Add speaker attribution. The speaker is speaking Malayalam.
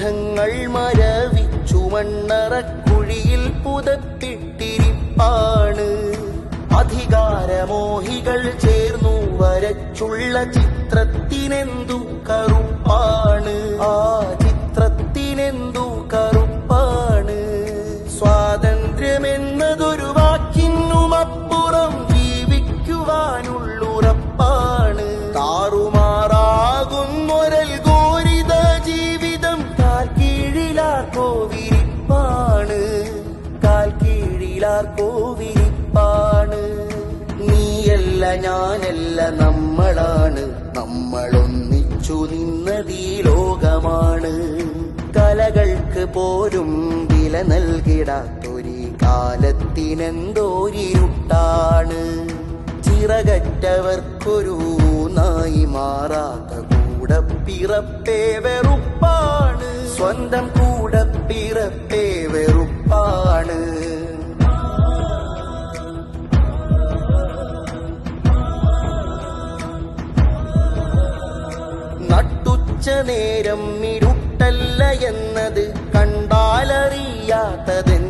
Speaker 1: ബോധങ്ങൾ മരവിച്ചു മണ്ണറക്കുഴിയിൽ പുതത്തിട്ടിരിപ്പാണ് അധികാരമോഹികൾ ചേർന്നു വരച്ചുള്ള ചിത്രത്തിനെന്തു കറു വിരിപ്പാണ് കാൽ കീഴിലാർക്കോ വിരിപ്പാണ് നീയല്ല ഞാനല്ല നമ്മളാണ്. നമ്മളൊന്നിച്ചു നിന്നതീ ലോകമാണ്. കലകൾക്ക് പോരും വില നൽകിടാത്തൊരു കാലത്തിനെന്തോരിരുട്ടാണ്. ചിറകറ്റവർക്കൊരു നായി മാറാത്ത കൂടപ്പിറപ്പേ വെറുപ്പാണ്. സ്വന്തം നട്ടുച്ച നേരം ഇരുട്ടല്ല എന്നത് കണ്ടാലറിയാത്തതെന്താണ്